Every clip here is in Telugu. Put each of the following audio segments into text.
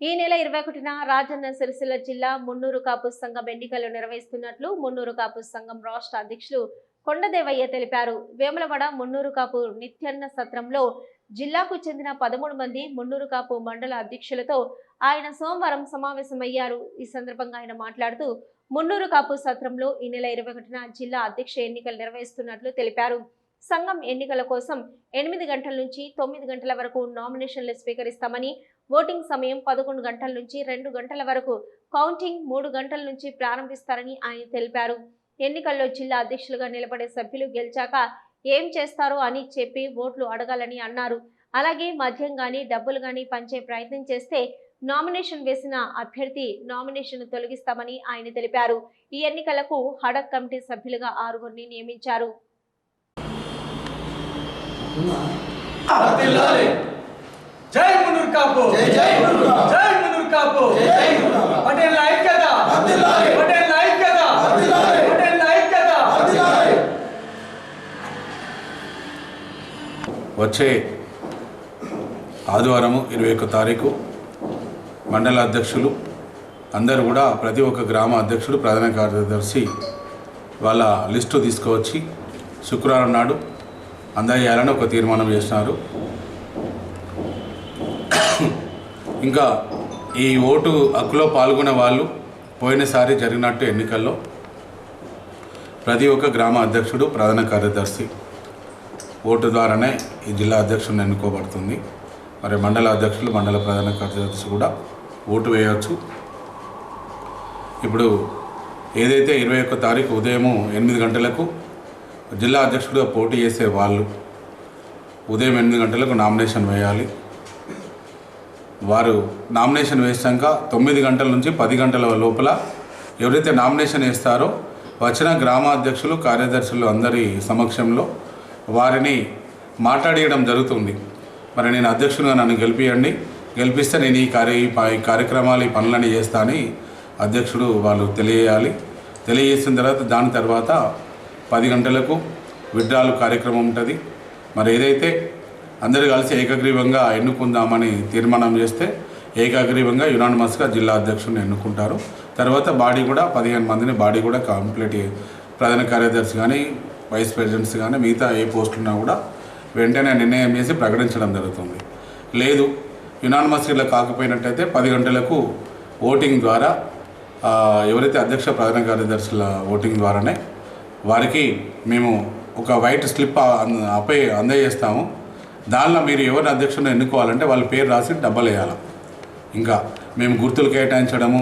ఈ నెల ఇరవై ఒకటిన రాజన్న సిరిసిల్ల జిల్లా మున్నూరు కాపు సంఘం ఎన్నికలు నిర్వహిస్తున్నట్లు మున్నూరు కాపు సంఘం రాష్ట్ర అధ్యక్షులు కొండదేవయ్య తెలిపారు. వేములవాడ మున్నూరు కాపు నిత్యన్న సత్రంలో జిల్లాకు చెందిన పదమూడు మంది మున్నూరు కాపు మండల అధ్యక్షులతో ఆయన సోమవారం సమావేశమయ్యారు. ఈ సందర్భంగా ఆయన మాట్లాడుతూ మున్నూరు కాపు సత్రంలో ఈ నెల ఇరవై ఒకటిన జిల్లా అధ్యక్ష ఎన్నికలు నిర్వహిస్తున్నట్లు తెలిపారు. సంఘం ఎన్నికల కోసం ఎనిమిది గంటల నుంచి తొమ్మిది గంటల వరకు నామినేషన్లు స్వీకరిస్తామని ఓటింగ్ సమయం పదకొండు గంటల నుంచి రెండు గంటల వరకు కౌంటింగ్ మూడు గంటల నుంచి ప్రారంభిస్తారని ఆయన తెలిపారు. ఎన్నికల్లో జిల్లా అధ్యక్షులుగా నిలబడే సభ్యులు గెలిచాక ఏం చేస్తారో అని చెప్పి ఓట్లు అడగాలని అన్నారు. అలాగే మద్యం కానీ డబ్బులు కానీ పంచే ప్రయత్నం చేస్తే నామినేషన్ వేసిన అభ్యర్థి నామినేషన్ తొలగిస్తామని ఆయన తెలిపారు. ఈ ఎన్నికలకు హడక్ కమిటీ సభ్యులుగా ఆరుగురిని నియమించారు. జై మునూర్ కాపు జై జై. జై మునూర్ కాపు జై. పటేల్. పటేల్. పటేల్. వచ్చే ఆదివారము ఇరవై ఒక్క తారీఖు మండల అధ్యక్షులు అందరూ కూడా ప్రతి ఒక్క గ్రామ అధ్యక్షుడు ప్రధాన కార్యదర్శి వాళ్ళ లిస్టు తీసుకువచ్చి శుక్రవారం నాడు అందజేయాలని ఒక తీర్మానం చేసినారు ఇంకా ఈ ఓటు హక్కులో పాల్గొనే వాళ్ళు పోయినసారి జరిగినట్టు ఎన్నికల్లో ప్రతి ఒక్క గ్రామ అధ్యక్షుడు ప్రధాన కార్యదర్శి ఓటు ద్వారానే ఈ జిల్లా అధ్యక్షుడిని ఎన్నుకోబడుతుంది. మరి మండల అధ్యక్షులు మండల ప్రధాన కార్యదర్శి కూడా ఓటు వేయవచ్చు ఇప్పుడు ఏదైతే ఇరవై ఒక్క తారీఖు ఉదయం ఎనిమిది గంటలకు జిల్లా అధ్యక్షుడిగా పోటీ చేసే వాళ్ళు ఉదయం ఎనిమిది గంటలకు నామినేషన్ వేయాలి. వారు నామినేషన్ వేసాక తొమ్మిది గంటల నుంచి పది గంటల లోపల ఎవరైతే నామినేషన్ వేస్తారో వచ్చిన గ్రామాధ్యక్షులు కార్యదర్శులు అందరి సమక్షంలో వారిని మాట్లాడియడం జరుగుతుంది. మరి నేను అధ్యక్షునిగా నన్ను గెలిపియండి. గెలిపిస్తే నేను ఈ కార్య ఈ కార్యక్రమాలు ఈ పనులని చేస్తా అని అధ్యక్షుడు వాళ్ళు తెలియజేయాలి. తెలియజేసిన తర్వాత దాని తర్వాత పది గంటలకు విడ్రాలు కార్యక్రమం ఉంటుంది. మరి ఏదైతే అందరూ కలిసి ఏకగ్రీవంగా ఎన్నుకుందామని తీర్మానం చేస్తే ఏకగ్రీవంగా యునానిమస్గా జిల్లా అధ్యక్షుడిని ఎన్నుకుంటారు. తర్వాత బాడీ కూడా పదిహేను మందిని బాడీ కూడా కంప్లీట్ ప్రధాన కార్యదర్శి కానీ వైస్ ప్రెసిడెంట్స్ కానీ మిగతా ఏ పోస్టులున్నా కూడా వెంటనే నిర్ణయం చేసి ప్రకటించడం జరుగుతుంది. లేదు యునానిమస్ ఇలా కాకపోయినట్టయితే పది గంటలకు ఓటింగ్ ద్వారా ఎవరైతే అధ్యక్ష ప్రధాన కార్యదర్శుల ఓటింగ్ ద్వారానే వారికి మేము ఒక వైట్ స్లిప్ అపే అపై అందజేస్తాము. దానిలో మీరు ఎవరిని అధ్యక్షుడిని ఎన్నుకోవాలంటే వాళ్ళ పేరు రాసి డబ్బలు వేయాలి. ఇంకా మేము గుర్తులు కేటాయించడము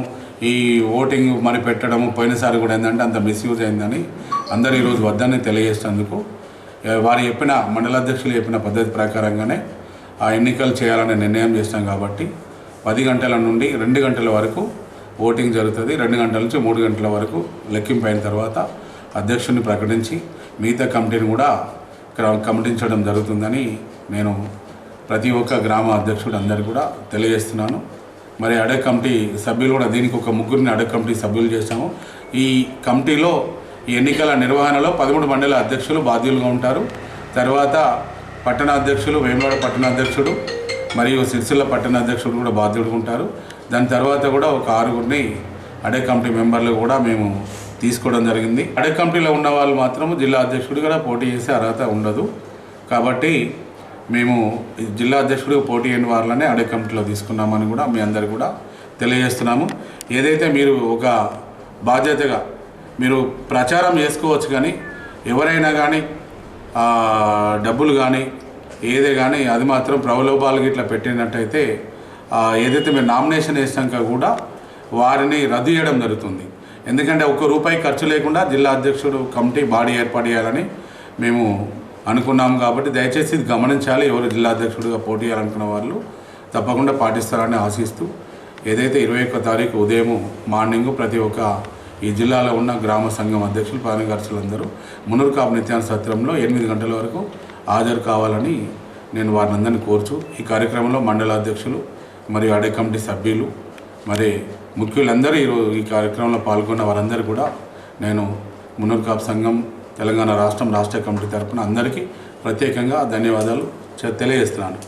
ఈ ఓటింగ్ మరి పెట్టడము పోయినసారి కూడా ఏంటంటే అంత మిస్యూజ్ అయిందని అందరు ఈరోజు వద్దని తెలియజేసినందుకు వారు చెప్పిన మండలాధ్యక్షులు చెప్పిన పద్ధతి ప్రకారంగానే ఆ ఎన్నికలు చేయాలని నిర్ణయం చేస్తాం కాబట్టి పది గంటల నుండి రెండు గంటల వరకు ఓటింగ్ జరుగుతుంది. రెండు గంటల నుంచి మూడు గంటల వరకు లెక్కింపు అయిన తర్వాత అధ్యక్షుడిని ప్రకటించి మిగతా కమిటీని కూడా కమిటించడం జరుగుతుందని నేను ప్రతి ఒక్క గ్రామ అధ్యక్షుడు అందరికీ కూడా తెలియజేస్తున్నాను. మరి అడగ కమిటీ సభ్యులు కూడా దీనికి ఒక ముగ్గురిని అడగ కమిటీ సభ్యులు చేశాము. ఈ కమిటీలో ఈ ఎన్నికల నిర్వహణలో పదమూడు మండల అధ్యక్షులు బాధ్యులుగా ఉంటారు. తర్వాత పట్టణ అధ్యక్షులు వేమవాడ పట్టణ అధ్యక్షుడు మరియు సిరిసిల్ల పట్టణ అధ్యక్షుడు కూడా బాధ్యుడుగా ఉంటారు. దాని తర్వాత కూడా ఒక ఆరుగురిని అడే కమిటీ మెంబర్లు కూడా మేము తీసుకోవడం జరిగింది. అడే కమిటీలో ఉన్న వాళ్ళు మాత్రం జిల్లా అధ్యక్షుడు కూడా పోటీ చేసే అర్హత ఉండదు. కాబట్టి మేము ఈ జిల్లా అధ్యక్షుడు పోటీ అయిన వాళ్ళనే అడే కమిటీలో తీసుకున్నామని కూడా మీ అందరు కూడా తెలియజేస్తున్నాము. ఏదైతే మీరు ఒక బాధ్యతగా మీరు ప్రచారం చేసుకోవచ్చు కానీ ఎవరైనా కానీ డబ్బులు కానీ ఏదే కానీ అది మాత్రం ప్రలోభాలు ఇట్లా పెట్టినట్టయితే ఏదైతే మేము నామినేషన్ వేసాక కూడా వారిని రద్దు చేయడం జరుగుతుంది. ఎందుకంటే ఒక్క రూపాయి ఖర్చు లేకుండా జిల్లా అధ్యక్షుడు కమిటీ బాడీ ఏర్పాటు చేయాలని మేము అనుకున్నాము కాబట్టి దయచేసి ఇది గమనించాలి. ఎవరు జిల్లా అధ్యక్షుడిగా పోటీ చేయాలనుకున్న వాళ్ళు తప్పకుండా పాటిస్తారని ఆశిస్తూ ఏదైతే ఇరవై ఒక్క తారీఖు ఉదయం మార్నింగ్ ప్రతి ఒక్క ఈ జిల్లాలో ఉన్న గ్రామ సంఘం అధ్యక్షులు ప్రధాన ఖర్చులందరూ మునూరు కాపు నిత్యాన సత్రంలో ఎనిమిది గంటల వరకు హాజరు కావాలని నేను వారిని అందరినీ కోరుచు ఈ కార్యక్రమంలో మండల అధ్యక్షులు మరియు అడే కమిటీ సభ్యులు మరి ముఖ్యులందరూ ఈరోజు ఈ కార్యక్రమంలో పాల్గొన్న వారందరూ కూడా నేను మున్నూరు కాపు సంఘం తెలంగాణ రాష్ట్రం రాష్ట్ర కమిటీ తరపున అందరికీ ప్రత్యేకంగా ధన్యవాదాలు తెలియజేస్తున్నాను.